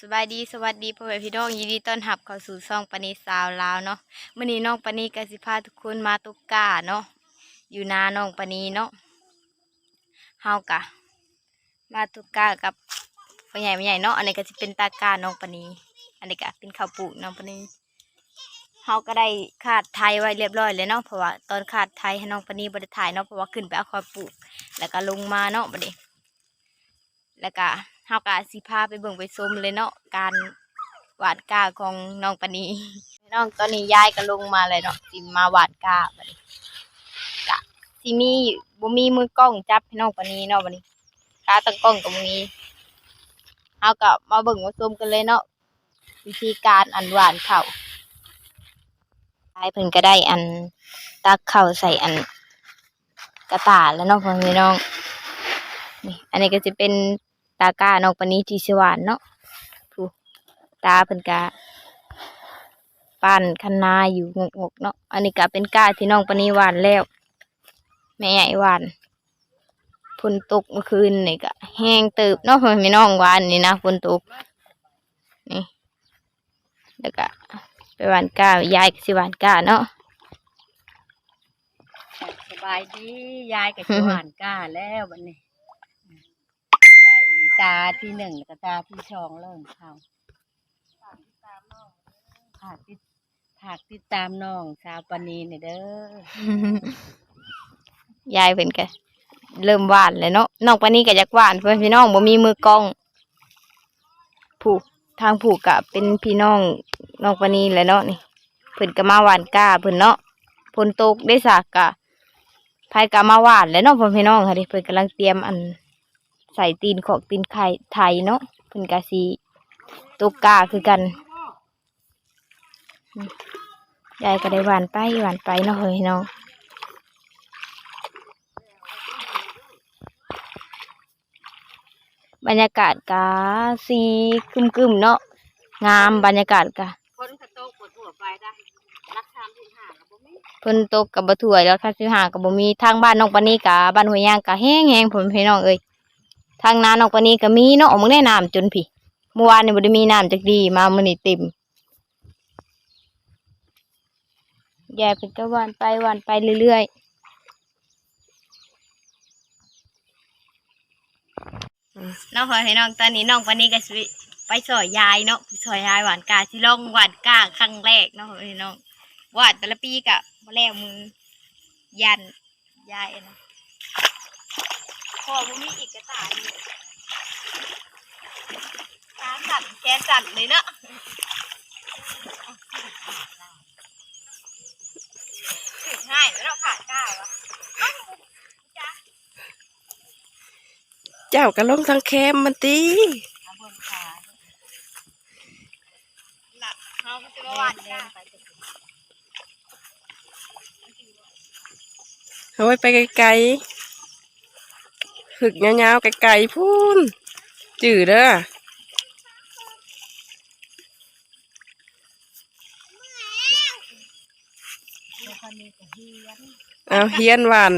สบายดีสวัสดีพ่อแม่พี่น้องยินดีต้อนรับเข้าสู่ช่องปานีสาวลาวเนาะมื้อนี้น้องปานีกสิพาทุกคนมาตุกกาเนาะอยู่นาน้องปานีเนาะเฮากะ มาตุกกากับพ่อใหญ่แม่ใหญ่เนาะอันนี้ก็สิเป็นตากาน้องปานี อันนี้ก็เป็นข้าวปลูกน้องปานีเฮาก็ได้ขาดไทยไว้เรียบร้อยเลยเนาะเพราะว่าตอนขาดไทยให้น้องปานีบ่ได้ถ่ายเนาะเพราะว่าขึ้นไปเอาข้าวปลูก แล้วก็ลงมาเนาะบัดนี้แล้วก็ เฮากะสิพาไปเบิ่งไปชมเลยเนาะการหวาดกาของน้องปานีน้องตอนนี้ยายก็ลงมาเลยเนาะสิมาหวาดกาบัดนี้กะสิมีบ่มีมือกล้องจับให้น้องปานีเนาะบัดนี้ตาตั้งกล้องก็บ่มีเฮาก็มาเบิ่งมาชมกันเลยเนาะวิธีการอันหวานข้าวยายเพิ่นก็ได้อันตักข้าวใส่อันกระตาแล้วเนาะพ่อพี่น้องนี่อันนี้ก็จะเป็น ตากาน้องปานี้ที่สวานเนาะผู้ตาเพิ่นกะปั้นคันนาอยู่งกๆเนาะอันนี้ก็เป็นกาที่น้องปานี้หวานแล้วแม่ใหญ่หวานฝนตกเมื่อคืนนี่ก็แห้งเติบเนาะพ่อแม่น้องหวานนี่นะฝนตกนี่แล้วก็ไปหวานกายายก็สิหวานกาเนาะสบายดียายกับหวานก้าแล้ววันนี้ ได้ตาที่หนึ่งกับตาที่สองเริ่มเข้าผากติดผากติดตามน้องชาวปานีเนี่ยเด้อยายเพิ่นก็เริ่มหวานเลยเนาะน้องปานี้ก็อยากหวานเพื่อนพี่น้องบ่มีมือกล้อง ผูกทางผูกกะเป็นพี่น้องน้องปานี้แหละเนาะนี่เพิ่นก็มาหวานกล้าเพิ่นเนาะฝนตกได้สากกะพายกะมาหวานแล้วเนาะพ่อพี่น้องค่ะดิเพิ่นกำลังเตรียมอัน ใส่ตีนของตีนไข่ไทยเนาะเพิ่นกะสิตกกล้าคือกันอืมยายก็ได้หวานไปหวานไปเนาะพ่อพี่น้องบรรยากาศกะสีครึมๆเนาะงามบรรยากาศกะคนกระโตกปวดหัวไปได้รักทามที่ห่างกับบ่มีเพิ่นตกกับบะถวยแล้วค่ะสิหากับบ่มีทางบ้านน้องปานนี้กะบ้านห้วยยางกะแห้งๆผมพี่น้องเอ้ย ทางนาน้องปานนี้ก็มีเนาะมึงได้น้ำจนพี่เมื่อวานนี่บ่ได้มีน้ำจักดีมามื้อนี้เต็มยายเพิ่นก็วานไปวานไปเรื่อยๆน้องพอให้น้องตอนนี้น้องปานนี้ก็สิไปสอยยายเนาะสอยยายหวานกาสิลองหวานกาครั้งแรกเนาะพี่น้องหวาดแต่ละปีกะมาแล้วมือยันยายนะ พอมันมีอีกกระต่ายอยู่ตาสั่นแกสั่นเลยเนาะถึงง่ายแล้วเราขาดก้าวะเจ้าก็ลงทางแคมมันตีเอาเบิ่งขาหลับเขาก็จะมาวาดก้าไปจะถึงเอาไว้ไปไกลๆ ฝึกยาวๆไกลๆพูนจืดเด้อเอาเฮียนหวาน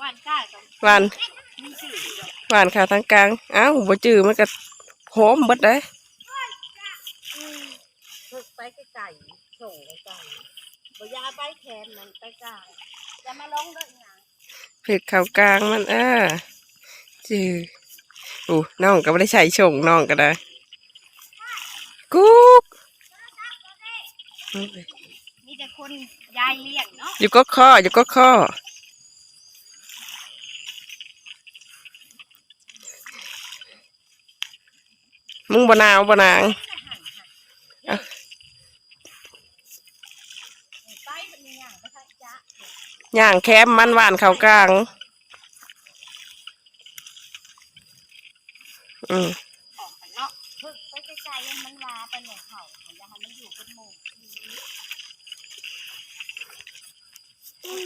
วาดก้ากับหวานหวานขาทางกลางเอ้าวบ่จืดมันก็หอมบิดเลยฝึกไปไกลๆส่งไกลบ่ยาไปแขนมันไปไกลจะมาลงเด้อ หยังฝึกขากลางมันเออจืดโอ้น้องก็ไม่ได้ใส่ชงน้องก็ได้กุ๊กมีแต่คนยายเลี้ยงเนาะอยู่ก็ข้ออยู่ก็ข้อมึงบ่หนาวบ่นาง ไปเป็นหยังบ่ทันจะ ย่างแคมมันหวานเขากลาง อืมออกไปเนาะฝึกไปไกลๆยังมันวาไปหน่อยเขาอย่าให้มันอยู่เป็นหมู่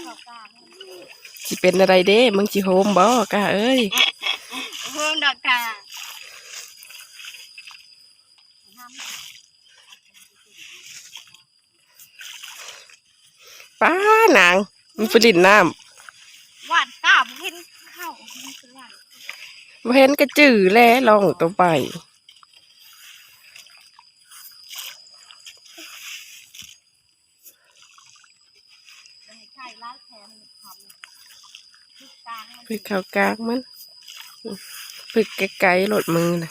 เข้ากลางสิเป็นอะไรเด้มึงสิโฮมบ่กะเอ้ยเพิ่มดอกค่ะป้านาง มันไปดินน้ำหวานตามเห็นเข้าเห็นกระจือแล้วลองต่อไปฝึกเข่ากลางมันฝึกไกลๆหลดมือนะ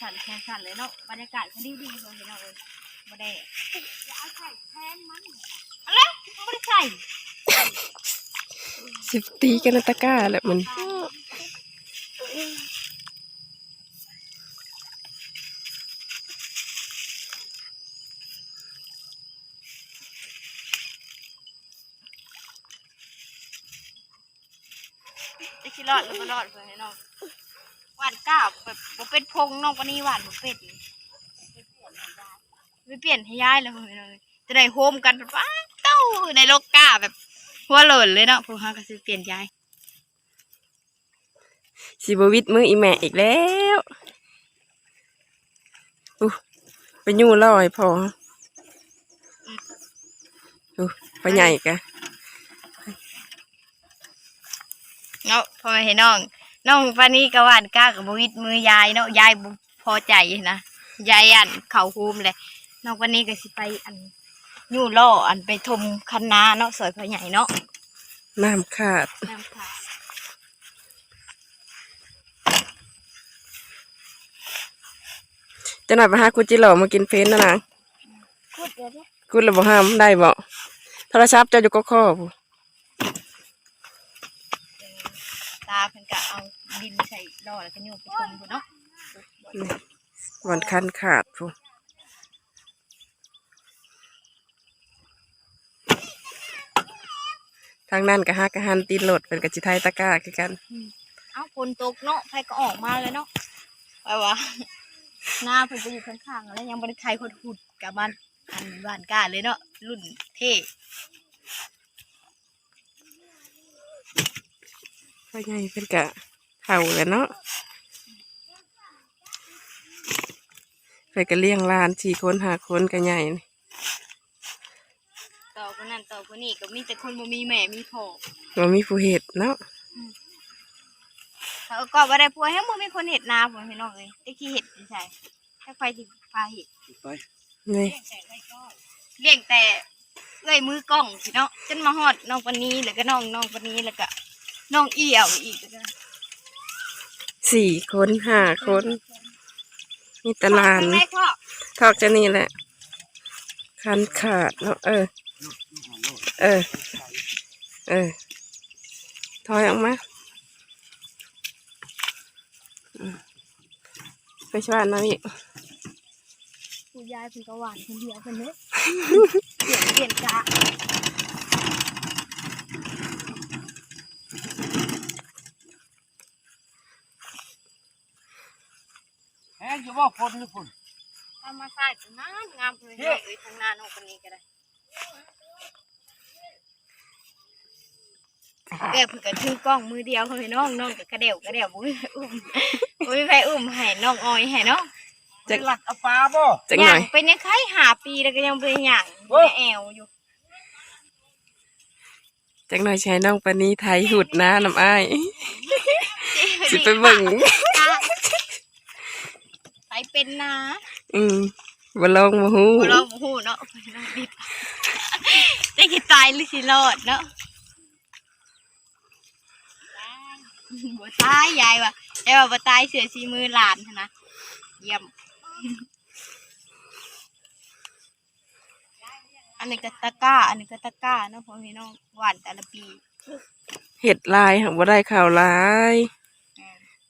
สั่นแค่สั่นเลยเนาะบรรยากาศก็ดีดีเลยเนาะ บ่ได้เอาใส่แทนมันอะไรบ่ได้ใส่สิบตีกันในตะกร้าแหละมันจะคิดรอดหรือบ่รอดเพื่อนให้น้องหวานก้าวแบบบ่เป็นพงน้องปานนี้หวานบ่เป็ดนี่ ไปเปลี่ยนให้ยายแล้วเพื่อนเลยจะได้โฮมกันแบบว้าเต้าในโลกก้าแบบหัวโหล่นเลยเนาะพวกเฮาก็สิเปลี่ยนยายสิบวิทมืออีแม่อีกแล้วอู้ไปยู่ลอยพออู้ไปใหญ่กะเนาะพ่อแม่ให้น้อง น้องปานนี้ก็หวานก้ากับบ่วิดมือยายเนาะยายบ่พอใจนะยายอันเข้าโฮมเลย น้องปานนี้ก็สิไปอันยู่ล่ออันไปทมคันนาเนาะสวยพ่อใหญ่เนาะน้ำขาดน้ำค่ะจะหน่อยไปหาคุณจิหล่อมากินเฟนนะนางพูดเดี๋ยวดิคุณระบห้ามได้บ่โทรศัพท์เจะอยู่ก็ข้อผู้ตาเพิ่นก็เอาดินใส่ล่อแล้วก็ยู่ไปทมพุ่นเนาะวันคันขาดผู้ ทางนั้นก็ฮักกะหันตีนโหลดเป็นกะจิไทยตะกร้าคือกัน เอ้าฝนตกเนาะไผก็ออกมาเลยเนาะไปว่าหน้าเพิ่นก็อยู่ข้างๆแล้วยังบ่ได้ไทยคนหุดกับมันอันบ้านกล้าเลยเนาะรุ่นเท่ก็ใหญ่เป็นกะเท่าแล้วเนาะไปก็เลี้ยงหลานสี่คนห้าคนก็ใหญ่นี่ ต่อคนนั้นต่อคนนี้ก็มีแต่คนบ่มีแม่มีพ่อบ่มีผู้เห็ดเนาะเขาก็บ่ได้พัวให้บ่มีคนเฮ็ดนาพุ่นพี่น้องเอ้ยแต่ขี้เฮ็ดสิใช่ถ้าไฟสิพาเฮ็ดนี่เลี้ยงแต่เอ้อยมือกล้องพี่เนาะจนมาฮอดน้องปานนี้แล้วก็น้องน้องปานนี้แล้วก็น้องเอี่ยวอีกแล้วก็สี่คนห้าคนมีแตหลานพ่อเป็นไรพ่อทอกจะนี่แหละคันขาดเนาะเออ เออ เออ ถอยออกมาอืมไปชวนมาอีกผู้ยายเพิ่นก็หวานคนเดียวเพิ่นเนาะเปลี่ยนเปลี่ยนกะแห้งจะว่าคนหรือฝุ่นเอามาใส่ตรงนั้นงามเลยเนาะเอ้ยทางหน้าน้องปานนี้ก็ได้ แกเพิ่นก็ถือกล้องมือเดียวเพิ่นให้น้องน้องก็กระเดี่ยวกระเดี่ยวบ่มีไผอุ้มบ่มีไผอุ้มให้น้องออยให้เนาะจักหลักเอาปลาบ่จังหน่อยางเป็นยังไงหาปีแล้วก็ยังเป็นอย่างโอ้แอวอยู่จังหน่อยใช้น้องปานีไทยหุดนะน้ำอ้ายสิไปเบิ่งไปเป็นนาอืมบ่ลองบ่ฮู้บ่ลองบ่ฮู้เนาะ ไปลองดิบได้กี่ตายหรือสิรอดเนาะบ่ตายยายว่ะยายว่าบ่ตายเสือสีมือหลานหั้นนะเยี่ยม อันนี้ก็ตะกร้า อันนี้ก็ตะกร้าเนาะพ่อพี่น้องหวานแต่ละปี เห็ดลายหักบ่ได้ข่าวลาย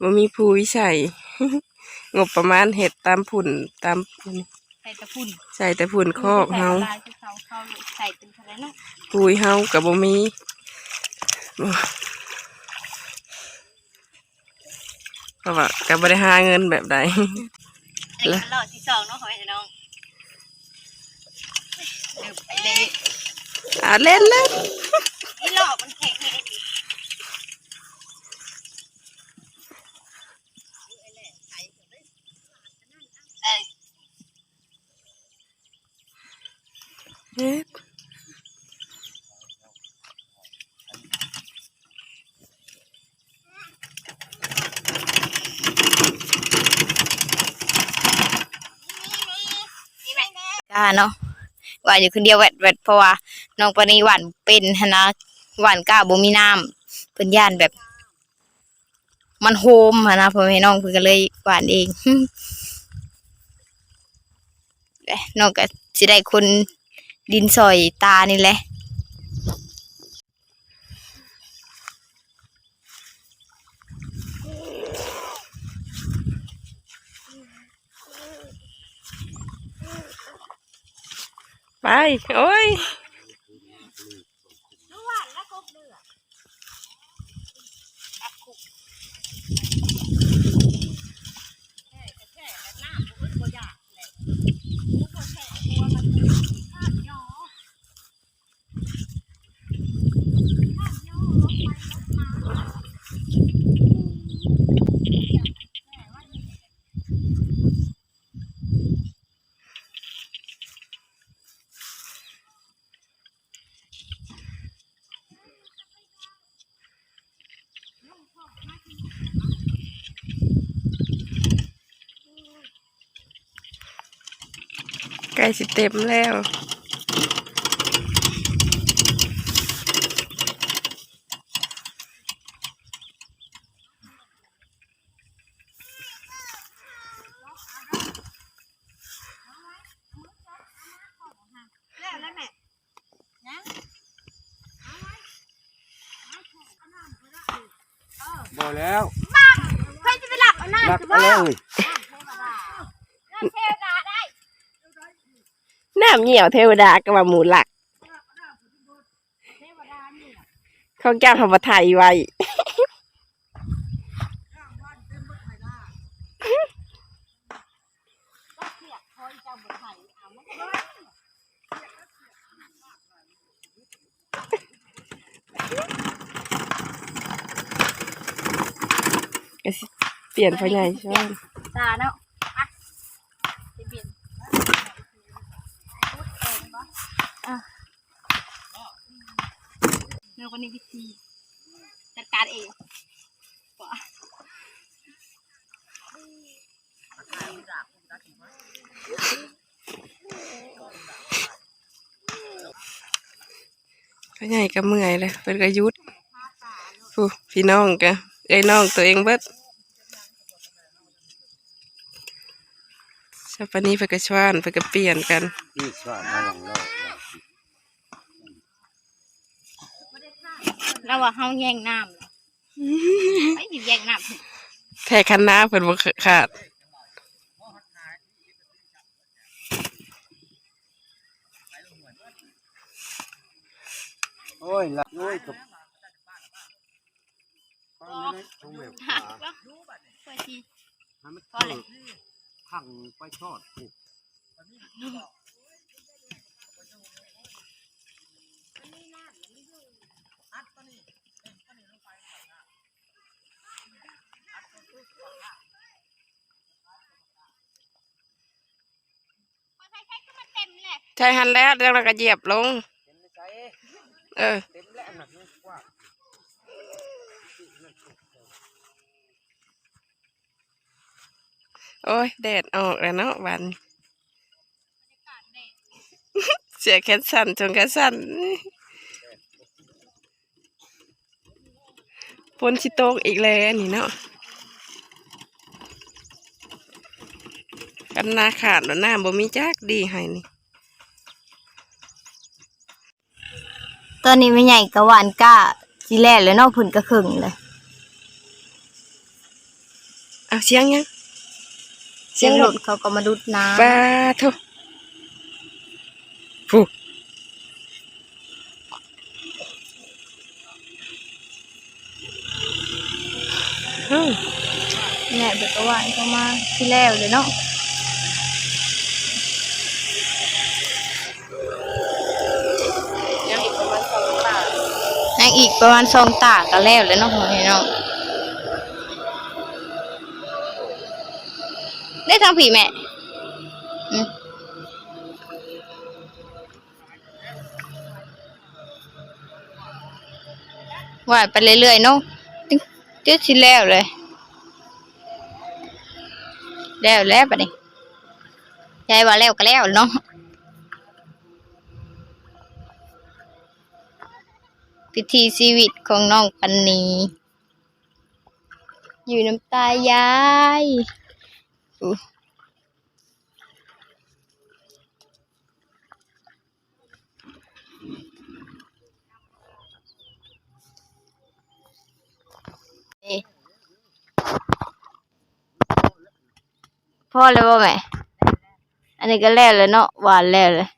บ่มีผู้วิชัย งบประมาณเห็ดตามผุ่นตามอันนี้ใส่ตะพุ่นใส่แต่ผุ่นคอกเฮา ใส่ลายที่เขาเขาใส่เป็นอะไรเนาะปุยเฮากับบ่มีบ่เพราะว่าก็บ่ได้หาเงินแบบใด อันนี้ก็รอบที่สองเนาะขอให้น้องเดี๋ยวไปเลยอ่าเล่นเล่นนี่รอบมันแข็งแรงดีเอ้ย เฮ็ดจ้าเนาะว่าอยู่คนเดียวแวดแวดเพราะว่าน้องปานีหวานเป็นหั้นะหวานก้าบ่มีน้ำเพิ่นย่านแบบ มันโฮมหั้นนะพ่อแม่น้องเพิ่นก็เลยหวานเองน้องก็สิได้คน ดินสอยตานี่แหละไปโอ้ย ล้สิเต็มแล้วบ่แล้วใครจะไปหลับเอาหน้าหลับเอาแล้วเว้ย น้ำเหี่ยวเทวดาก็ว่าหมูหลัก เขาแก้วทำมาไทยไว้ก็สิเปลี่ยนไปไหนใช่ไหมตาเนาะ น้องปานีวิธีจัดการเองพ่อใหญ่ก็เมื่อยเลยเป็นก็หยุดผู้พี่น้องก็ไอ้ยน้องตัวเองเบิดสัปดาห์นี้เพิ่นก็ชวนเพิ่นก็เปลี่ยนกันที่สอนมาหลังโลก แล้วว่าเฮาแย่งน้ำเหรอไอ้สิแย่งน้ำแท้คันหน้าเพิ่นบ่ขาดโอ้ยหลับโอ้ยกับต้องแบบหักแล้วเพื่อที่ทำให้เกิดพังไปทอดผูก ใช่หันแล้วแล้วเราก็เหยียบลง เออโอ้ยแดดออกแล้วเนาะวันเสียแขนสั่นจนแขนสั่นฝนชิโตกอีกแล้วนี่เนาะกันนาขาดแล้วหน้าบ่มีจักดีให้นี่ อนนี้ไม่ใหญ่กะหวานก้าสิแล่แล้วเนอกผุนกระขึงเลยเอาเสียงยังเสียงรถเขาก็มาดุดน้ปาโทผู้เฮ้ยำใหญ่เด็กกะหวานเข้ามาสิแล้วเลยเนาะ ยังอีกประมาณสองตาก็แล้วเลยเนาะพ่อแม่เนาะได้ทางผีแม่ว่าไปเรื่อยๆเนาะเดี๋ยวสิแล้วเลย แล้วแล้วปะนี่ยายว่าแล้วก็แล้วเนาะ พิธีชีวิตของน้องปันนีอยู่น้ำตายายอู้นี่พ่อเลยว่าแม่ อันนี้ก็แล้วเลยเนาะหวานแล้วเลย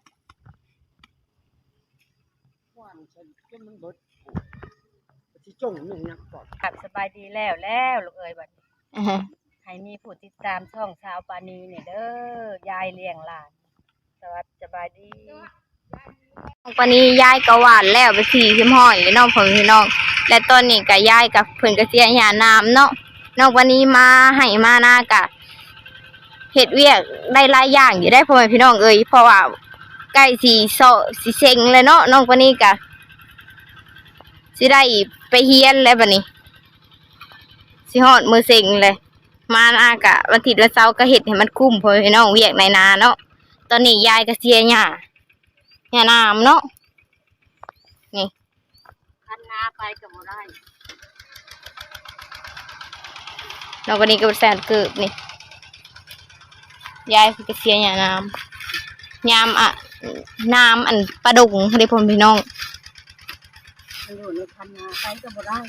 ว่านฉันก็มันเบิดที่ จงหนึ่งนักก่อนครับสบายดีแล้วแล้วลูกเอ้ยบัดนี้อือฮะให้มีผู้ติดตามช่องชาวปานีเนี่ยเด้อยายเลี้ยงหลานสวัสดีสบายดีวันนี้ยายก็หวานแล้วไปสี่ชิมห้อยเลยเน้องผมพี่น้อง และตอนนี้ก็ยายกับเพิ่นก็เสียหยาน้ำเนาะนอกวันนี้มาให้มาหน้ากะเฮ็ดเวียกได้หลายอย่างอยู่ได้พ่อแม่พี่น้องเอ้ยเพราะว่าใกล้สีโซสีเซ็งเลยเนาะน้องวันนี้กะ สิได้ไปเฮียนแล้วบัดนี้ สิฮอดมือเซ็งเลย มาหน้ากะวันอาทิตย์วันเสาร์ก็เฮ็ดให้มันคุ้มพ่อแม่พี่น้องเวียกในนาเนาะตอนนี้ยายก็เสียหยาอย่าน้ำเนาะคันนาไปกับบ่ได้เราวันนี้ก็เป็นแสนเกิบนี่ยายคือก็เสียอย่าน้ำยามอะน้ำอันปลาดุงเด้พ่อพี่น้องมัน อยู่ในคันนาไปกับบ่ได้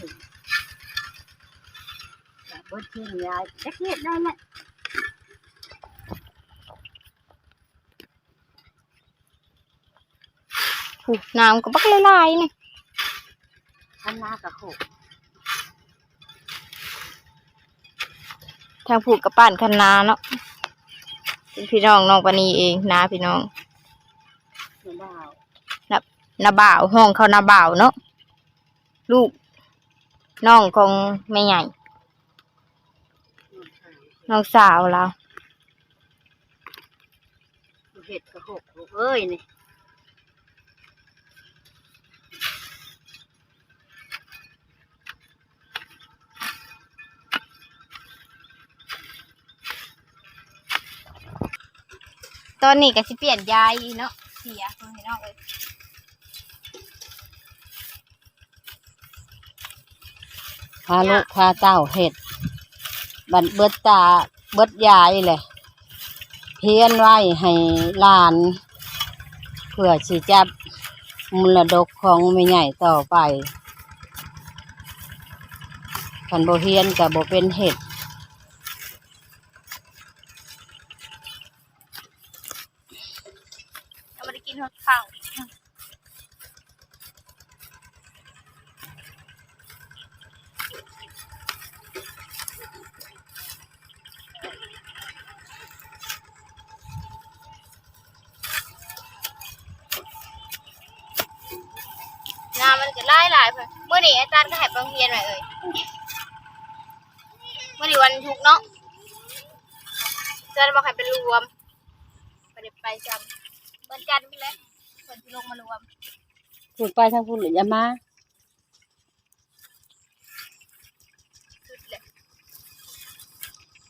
อย่าเบิดทิ้งยายจักเฮ็ดได้แหละผูน้ำก็บักละลายๆนี่คันนากับโขกทางผูกกับป้านคันนาเนาะเป็นพี่น้องน้องปานีเองนาพี่น้องเนาบ่าวนาบ่าวห้องเขานาบ่าวเนาะ ลูกน้องของแม่ใหญ่น้องชายน้องสาวเราเฮ็ดกับโขกลูกเอ้ยนี่ตอนนี้ก็สิเปลี่ยนยายอีเนาะเสียพ่อพี่น้องเอ้ยาลูกพาเต้าเห็ดบัดเบิดตาเบิดยายเลยเพียนไว้ให้ลาน เพื่อสิจับมรดกของไม่ใหญ่ต่อไปขันโบเฮียนกับโบเป็นเห็ด ยังไม่ได้กินข้าว น้ำมันก็ไล่หลายเพิ่นเมื่อนี้อาจารย์ก็ให้ไปโรงเรียนไว้เอ่ยเมื่อนี้วันทุกร์เนาะ อาจารย์บอกให้ไปรวมไปเดี๋ยวไปจำวันจันทร์ไปแล้วคนที่ลงมารวมพูดไปทั้งพูดหรืออย่ามาสุดเลย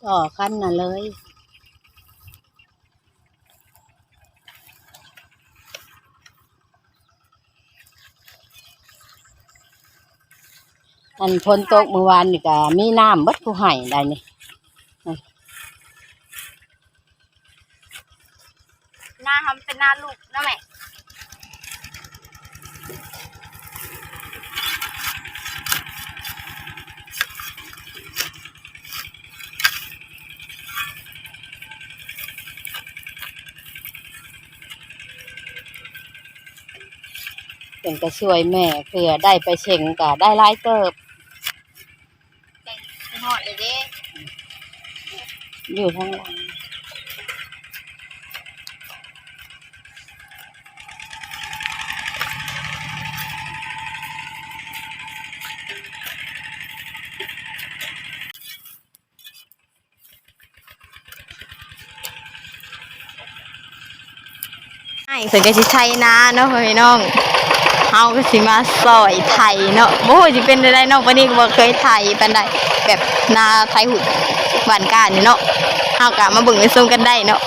ต่อขั้นน่ะเลยอันฝนตกเมื่อวานนี่ก็มีน้ำเบิดผู้ให้ได้นี่ หน้าทำเป็นหน้าลูกนะแม่เป็นก็ช่วยแม่เพื่อได้ไปเช็งก็ได้หลายเติบไก่หอดเลยเด้อยู่ทั้งหลัง เพิ่นก็สิไทยนาเนาะพี่น้องเฮาก็สิมาซอยไทยเนาะบ่ฮู้สิเป็นได้น้องปนนี้ก็บ่เคยไทยปานใดแบบนาไทยหุ่นบ้านกานี่เนาะเฮาก็มาเบิ่งไปส่งกันได้เนาะ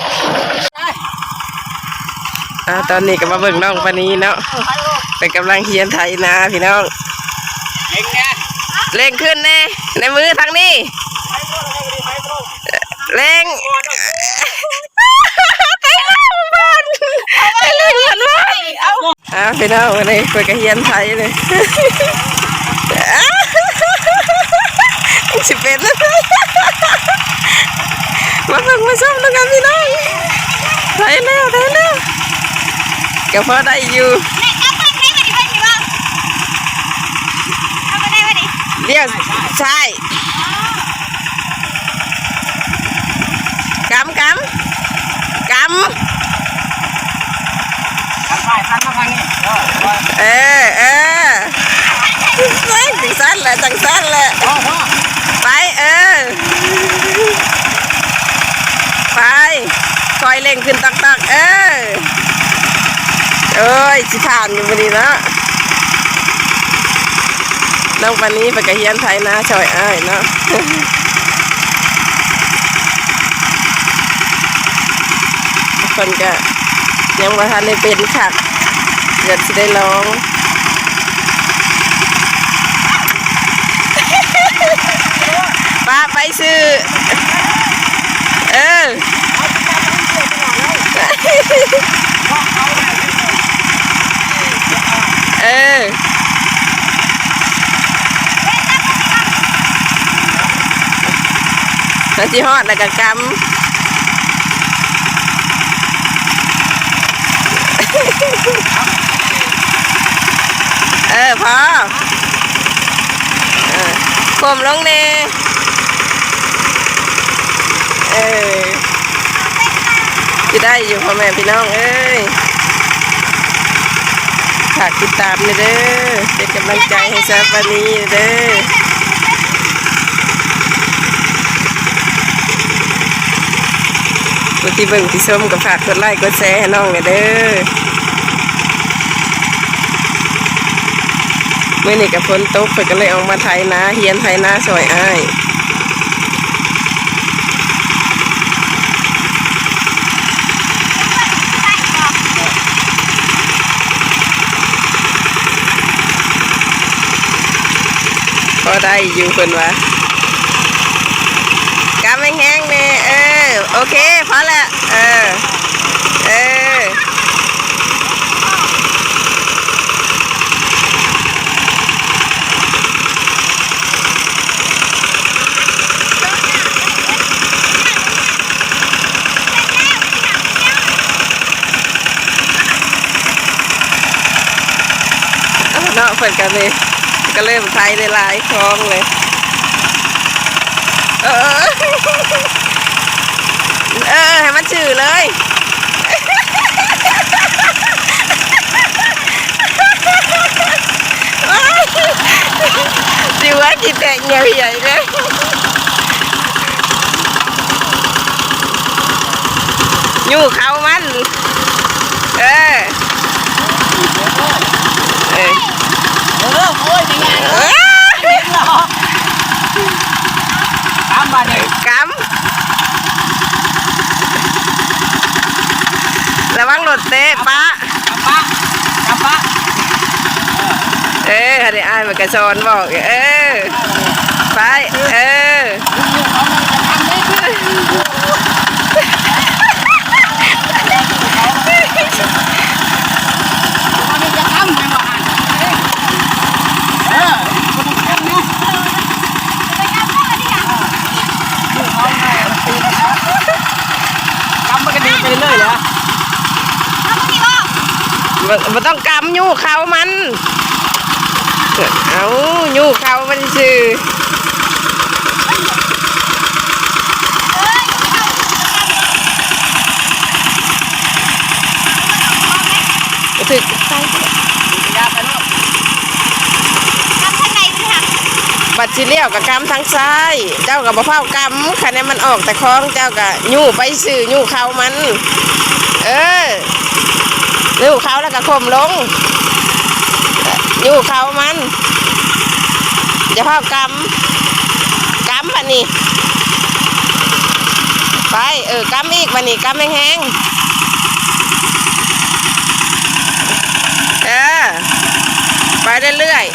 อ่าตอนนี้ก็มาเบิ่งน้องปานีเนาะเป็นกำลังเฮียนไทยนาพี่น้องเองไงเร่งขึ้นแน่ในมือทางนี้เร่งไปแล้วบ้านไปเร่งกันบ้าน อ้าวพี่น้องวันนี้คุยกับเฮียนไทยเลยสิเป็นมาเบิ่งมาชมแล้วกันพี่น้องได้แล้วได้แล้วก็พอได้อยู่เดี๋ยวใช่กำกำก ทำไป สั้นมาทางนี้เออเออเออเฮ้ยจังสั้นแหละจังสั้นแหละไปเออไปคอยเล่งขึ้นตักตักเออเอ้ยสิผ่านอยู่พอดีนะน้องปันนี้ไปกระเฮียนไทยนะชอยอ้ายเนาะคนก็ยังว่าทันได้เป็นค่ะ เดี๋ยวจะได้ร้องป้าไปซื้อ เออเออแล้วที่ฮอดแล้วก็กำเอ อพอเออผมลงเน่เออจะได้อยู่พ่อแม่พี่น้องเอ้ยฝากติดตามเลยเด้อเป็นกำลังใจให้ซาฟานีเด้อคนที่เบิ่งที่ชมก็ฝากกดไลค์กดแชร์ให้น้องเลยเด้อ เมื่อนี่กับฝนตกเพิ่นก็เลยออกมาไถนาเฮียนไถนาซอยอ้ายพอได้อยู่เพิ่นว่ากำแห้งๆเนี่เออ โอเคพอละเออ เออ เอาเนาะเพิ่น กันเลยก็เริ่มไทยได้หลายคลองเลย เออ เออ ให้มันชื่อเลยจิว่ากินแตกเงี้ยใหญ่เลยอยู่เขามัน เอออ เออโอ้ยยังไงเอ้ยตามมาเลยกำระวังรถเตะปะกลับปะกลับปะเออให้ได้อายมันกระชอนบอกเออไปเออ เอาเนี่ยจะทำยังไงเออคนต้องเชื่อนะกำมันก็ดี ไปเรื่อยเหรอมันมันต้องกำยู่เขามัน เอายู่เขามันชื่อถึกใส่ บัดสิเลี้ยวกับกำทั้งซ้าย เจ้ากับมะเพรากำคะแนนมันออกแต่คล้องเจ้ากับยู่ไปซื้อยู่เขามัน เออยู่เขาแล้วก็ข่มลงยู่เขามันจะพรากำกำบัดนี้ไปเออกำอีกบัดนี้กำแห้งเออไปเรื่อย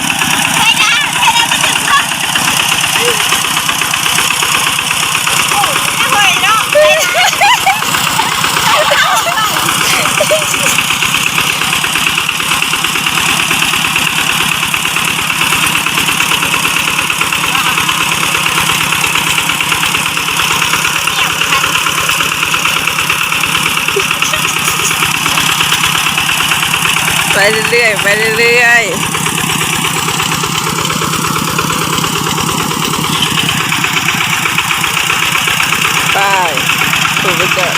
เรื่อยๆ ไปเรื่อยๆ ไปถูกไปจอด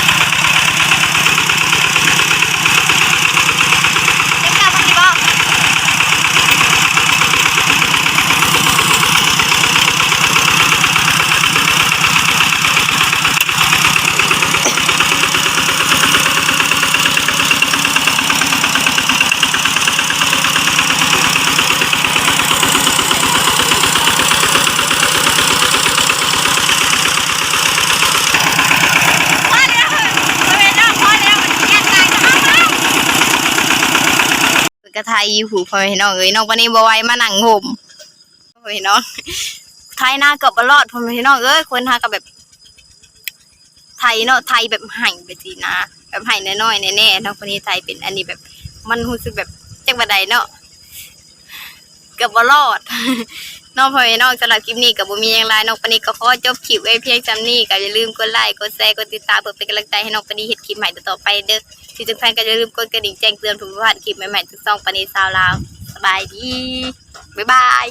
กระไทย อยู่หูพ่อพี่น้องเอ้ยน้องวันนี้บ่ไหวมานั่งห่มพ่อพี่น้องไทยหน้าเกือบบ่รอดพ่อพี่น้องเอ้ยคนหากับแบบ ไทยเนาะไทยแบบไห้ไปสินะแบบไห้น้อยๆแน่ๆน้องวันนี้ไทยเป็นอันนี้แบบ มันรู้สึกแบบจังบ่ได้เนาะเกือบบ่รอด นอกพ่อแม่น้องสำหรับคลิปนี้กับบุมีอย่างไรน้องปนีก็ขอจบคลิปไว้เพียงจำนี้ก็อย่าลืมกดไลค์กดแชร์กดติดตามเพื่อเป็นกำลังใจให้น้องปนีเห็ดคลิปใหม่ต่อไปเด้อที่สำคัญก็อย่าลืมกดกระดิ่งแจ้งเตือนทุกวันคลิปใหม่ๆทุกช่องปนีสาวลาวสบายดีบ๊ายบาย